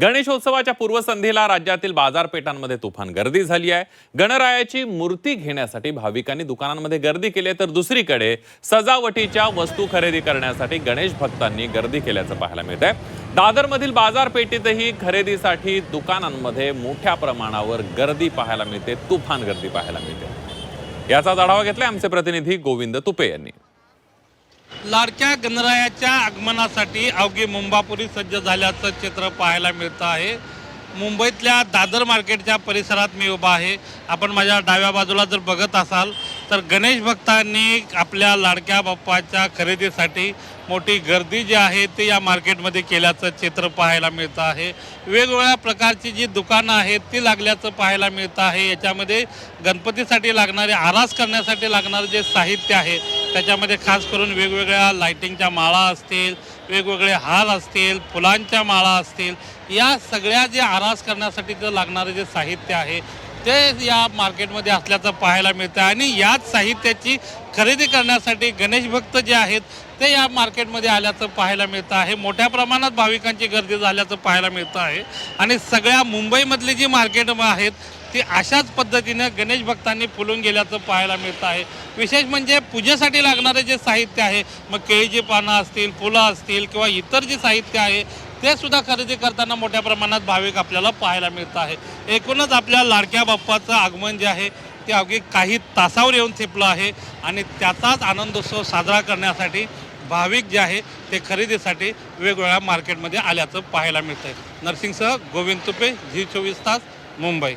गणेशोत्सवाच्या पूर्वसंध्येला राज्यातील बाजारपेठांमध्ये तुफान गर्दी झाली आहे. गणरायाची मूर्ती घेण्यासाठी भाविकांनी दुकानांमध्ये गर्दी केली तर दुसरीकडे सजावटीच्या वस्तू खरेदी करण्यासाठी गणेश भक्तांनी गर्दी केल्याचं पाहायला मिळत आहे. दादरमधील बाजारपेठेतही खरेदीसाठी दुकानांमध्ये मोठ्या प्रमाणावर गर्दी पाहायला मिळते. तुफान गर्दी पाहायला मिळते. याचा आढावा घेतलाय आमचे प्रतिनिधी गोविंद तुपे यांनी. लाडक्या गणरायाच्या आगमनासाठी अवघी मुंबापुरी सज्ज झाल्याचं चित्र पाहायला मिळतं आहे. मुंबईतल्या दादर मार्केटच्या परिसरात मी उभा आहे. आपण माझ्या डाव्या बाजूला जर बघत असाल तर गणेश भक्तांनी आपल्या लाडक्या बाप्पाच्या खरेदीसाठी मोठी गर्दी जी आहे ती या मार्केटमध्ये केल्याचं चित्र पाहायला मिळतं आहे. वेगवेगळ्या प्रकारची जी दुकानं आहेत ती लागल्याचं पाहायला मिळतं आहे. याच्यामध्ये गणपतीसाठी लागणारे आरास करण्यासाठी लागणारं जे साहित्य आहे त्याच्यामध्ये खास करून वेगवेगळ्या लाइटिंगच्या माळा असतील वेगवेगळे हार असतील फुलांच्या माळा असतील या सगळ्या जे आरास करण्यासाठी जे लागणारे जे साहित्य आहे ते या मार्केटमध्ये असल्याचं पाहायला मिळतं आणि याच साहित्याची खरेदी करण्यासाठी गणेश भक्त जे आहेत ते या मार्केटमध्ये आल्याचं पाहायला मिळतं आहे. मोठ्या प्रमाणात भाविकांची गर्दी झाल्याचं पाहायला मिळतं आहे. आणि सगळ्या मुंबईमधली जी मार्केट आहेत ती अशाच पद्धतीनं गणेश भक्तांनी फुलून गेल्याचं पाहायला मिळतं आहे. विशेष म्हणजे पूजेसाठी लागणारे जे साहित्य आहे मग केळीची पानं असतील फुलं असतील किंवा इतर जे साहित्य आहे ते सुद्धा खरेदी करताना मोठ्या प्रमाणात भाविक आपल्याला पाहायला मिळतं आहे. एकूणच आपल्या लाडक्या बाप्पाचं आगमन जे आहे ते अवघी काही तासावर येऊन थिपलं आहे आणि त्याचाच आनंदोत्सव साजरा करण्यासाठी भाविक जे आहे ते खरेदीसाठी वेगवेगळ्या मार्केटमध्ये आल्याचं पाहायला मिळतं आहे नर्सिंगसह गोविंद तुपे झी चोवीस तास मुंबई.